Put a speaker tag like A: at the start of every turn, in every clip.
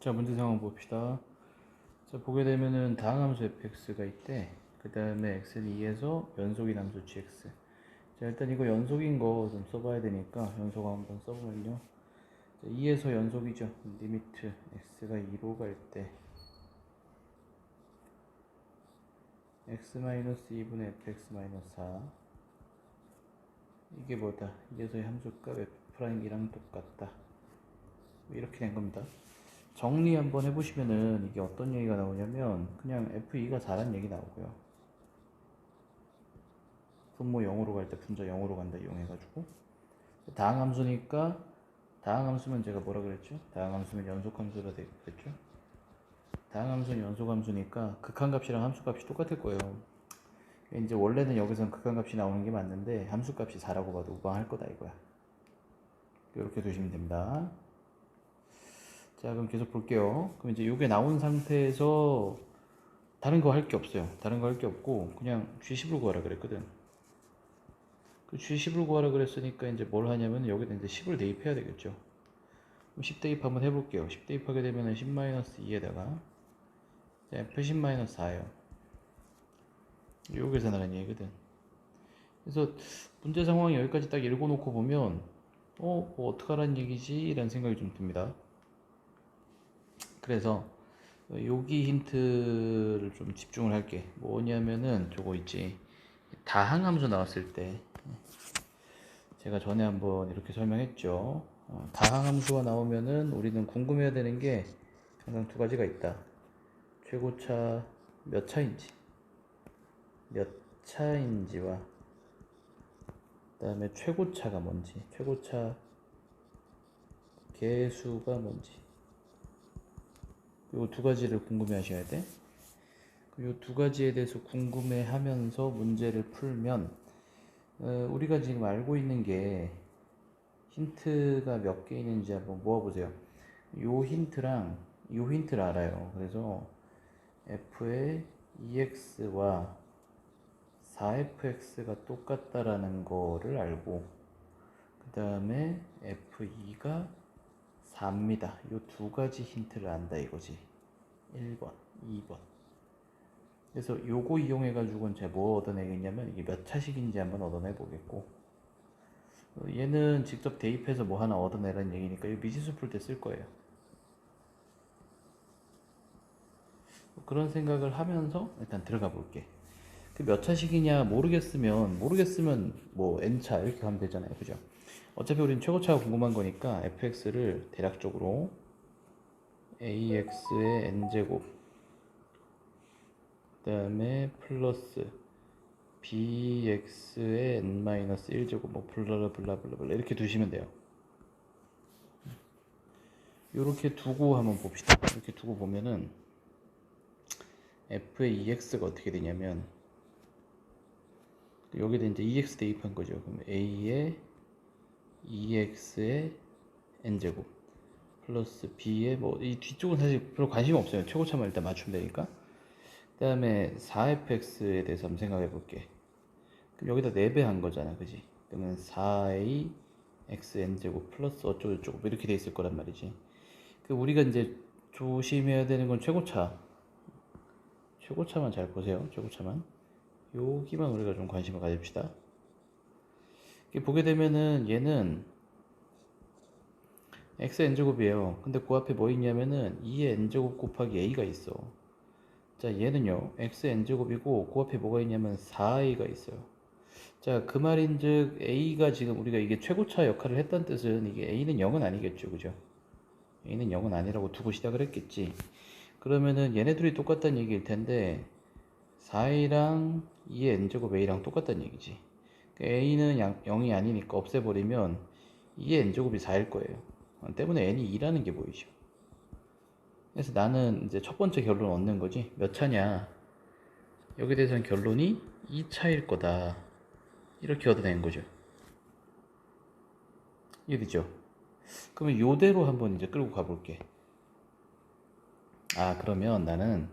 A: 자, 문제 상황 봅시다. 자, 보게 되면은 다항 함수 fx가 있대. 그 다음에 x는 2에서 연속인 함수 gx. 자, 일단 이거 연속인 거 좀 써봐야 되니까 연속 한번 써보면요. 자, 2에서 연속이죠. 리미트 x가 2로 갈 때 x-2분의 fx-4 이게 뭐다? 2에서의 함수값 f'이랑 똑같다. 이렇게 된 겁니다. 정리 한번 해보시면은 이게 어떤 얘기가 나오냐면 그냥 F2가 4란 얘기 나오고요. 분모 0으로 갈 때 분자 0으로 간다 이용해가지고 다항 함수니까 다항 함수면 제가 뭐라 그랬죠? 다항 함수면 연속 함수라 되겠죠? 다항 함수는 연속 함수니까 극한값이랑 함수값이 똑같을 거예요. 이제 원래는 여기선 극한값이 나오는 게 맞는데 함수값이 4라고 봐도 우방할 거다 이거야. 이렇게 두시면 됩니다. 자 그럼 계속 볼게요. 그럼 이제 이게 나온 상태에서 다른 거 할 게 없어요. 다른 거 할 게 없고 그냥 G10을 구하라 그랬거든. 그 G10을 구하라 그랬으니까 이제 뭘 하냐면 여기다 이제 10을 대입해야 되겠죠. 그럼 10 대입 한번 해볼게요. 10 대입하게 되면 10-2에다가 F10-4예요. 요 계산하는 얘기거든. 그래서 문제 상황이 여기까지 딱 읽어놓고 보면 어? 뭐 어떡하라는 얘기지? 라는 생각이 좀 듭니다 그래서 여기 힌트를 좀 집중을 할게. 뭐냐면은 저거 있지. 다항 함수 나왔을 때 제가 전에 한번 이렇게 설명했죠. 어, 다항 함수가 나오면은 우리는 궁금해야 되는 게 항상 두 가지가 있다. 최고차 몇 차인지, 몇 차인지와 그 다음에 최고차가 뭔지, 최고차 개수가 뭔지. 요 두 가지를 궁금해 하셔야 돼. 요 두 가지에 대해서 궁금해 하면서 문제를 풀면, 어, 우리가 지금 알고 있는 게 힌트가 몇 개 있는지 한번 모아보세요. 요 힌트랑 요 힌트를 알아요. 그래서 f의 ex와 4fx가 똑같다라는 거를 알고, 그 다음에 f2가 4입니다. 이 두 가지 힌트를 안다 이거지. 1번, 2번. 그래서 요거 이용해 가지고는 제가 뭐 얻어내겠냐면 이게 몇 차식인지 한번 얻어내 보겠고 어, 얘는 직접 대입해서 뭐 하나 얻어내라는 얘기니까 이 미지수 풀 때 쓸 거예요. 그런 생각을 하면서 일단 들어가 볼게. 그 몇 차식이냐 모르겠으면 모르겠으면 뭐 n차 이렇게 하면 되잖아요. 그죠? 어차피 우리는 최고차가 궁금한 거니까 fx를 대략적으로 ax의 n제곱 그 다음에 플러스 bx의 n-1제곱 뭐 블라블라 블라블라 블라 이렇게 두시면 돼요. 이렇게 두고 한번 봅시다. 이렇게 두고 보면은 f의 ex가 어떻게 되냐면 여기다 이제 ex 대입한 거죠. 그럼 a의 2x의 n제곱 플러스 b의 뭐 이 뒤쪽은 사실 별로 관심 없어요. 최고차만 일단 맞추면 되니까. 그 다음에 4fx에 대해서 한번 생각해 볼게. 그럼 여기다 4배 한 거잖아 그지? 그러면 4a x n제곱 플러스 어쩌고 저쩌고 뭐 이렇게 돼 있을 거란 말이지. 그 우리가 이제 조심해야 되는 건 최고차. 최고차만 잘 보세요. 최고차만. 여기만 우리가 좀 관심을 가집시다 보게 되면은 얘는 x n제곱이에요. 근데 그 앞에 뭐 있냐면은 2의 n제곱 곱하기 a가 있어. 자, 얘는요. x n제곱이고 그 앞에 뭐가 있냐면 4a가 있어요. 자, 그 말인즉 a가 지금 우리가 이게 최고차 역할을 했다는 뜻은 이게 a는 0은 아니겠죠. 그죠? a는 0은 아니라고 두고 시작을 했겠지. 그러면은 얘네들이 똑같다는 얘기일 텐데 4a랑 2의 n제곱 a랑 똑같다는 얘기지. A는 0이 아니니까 없애버리면 2의 n제곱이 4일 거예요. 때문에 n이 2라는 게 보이죠. 그래서 나는 이제 첫 번째 결론 얻는 거지. 몇 차냐? 여기 대해서는 결론이 2차일 거다. 이렇게 얻어낸 거죠. 이해되죠? 그러면 요대로 한번 이제 끌고 가볼게. 아, 그러면 나는,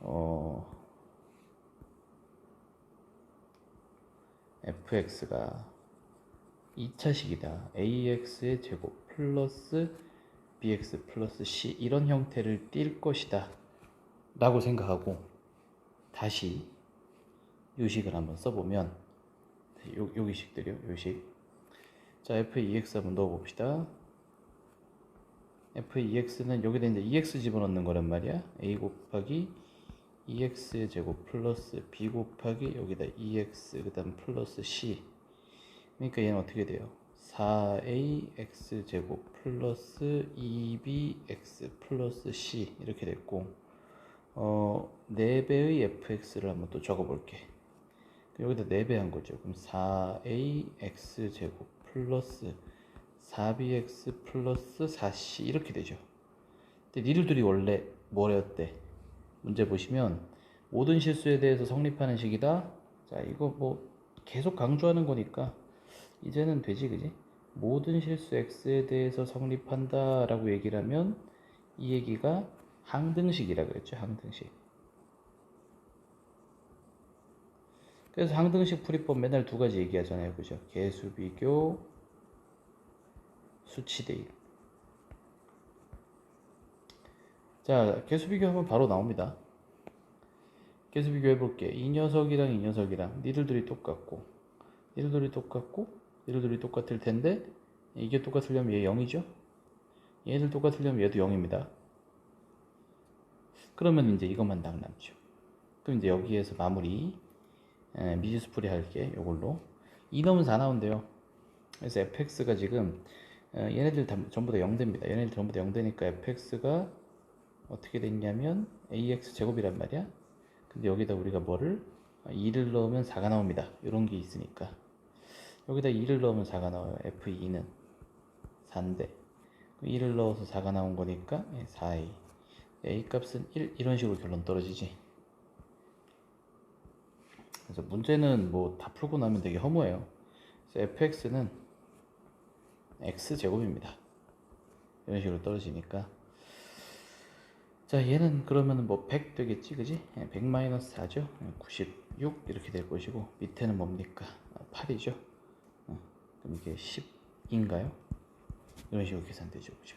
A: 어, fx가 2차식이다. ax의 제곱 플러스 bx 플러스 c 이런 형태를 띌 것이다. 라고 생각하고 다시 요식을 한번 써보면 요, 요기식들이요. 요식. 자 f2x 한번 넣어봅시다. f2x는 여기다 이제 2x 집어넣는 거란 말이야. a 곱하기 2x 제곱 플러스 b 곱하기 여기다 2x 그 다음 플러스 c. 그러니까 얘는 어떻게 돼요? 4ax 제곱 플러스 2bx 플러스 c. 이렇게 됐고 어 4배의 fx를 한번 또 적어볼게. 여기다 4배 한 거죠. 그럼 4ax 제곱 플러스 4bx 플러스 4c 이렇게 되죠. 근데 니들들이 원래 뭐였대 문제 보시면 모든 실수에 대해서 성립하는 식이다. 자 이거 뭐 계속 강조하는 거니까 이제는 되지 그지? 모든 실수 x에 대해서 성립한다 라고 얘기를 하면 이 얘기가 항등식이라 그랬죠 항등식. 그래서 항등식 풀이법 맨날 두 가지 얘기하잖아요 그죠? 개수 비교 수치 대입 자 개수 비교하면 바로 나옵니다. 개수 비교해 볼게. 이 녀석이랑 이 녀석이랑 니들들이 똑같고 니들들이 똑같고 니들들이 똑같을 텐데 이게 똑같으려면 얘 0이죠? 얘들 똑같으려면 얘도 0입니다. 그러면 이제 이것만 딱 남죠. 그럼 이제 여기에서 마무리 에, 미지수 풀이 할게 요걸로. 2 넣으면 4 나온대요. 그래서 fx가 지금 어, 얘네들 다, 전부 다 0됩니다. 얘네들 전부 다 0되니까 fx가 어떻게 됐냐면 ax 제곱이란 말이야. 근데 여기다 우리가 뭐를? 2를 넣으면 4가 나옵니다. 이런 게 있으니까. 여기다 2를 넣으면 4가 나와요. F2는 4인데. 2를 넣어서 4가 나온 거니까 4a a 값은 1 이런 식으로 결론 떨어지지. 그래서 문제는 뭐 다 풀고 나면 되게 허무해요. 그래서 fx는 x 제곱입니다. 이런 식으로 떨어지니까 자 얘는 그러면 뭐 100 되겠지 그지? 100 마이너스 4죠? 96 이렇게 될 것이고 밑에는 뭡니까? 8이죠? 그럼 이게 10인가요? 이런 식으로 계산되죠 그죠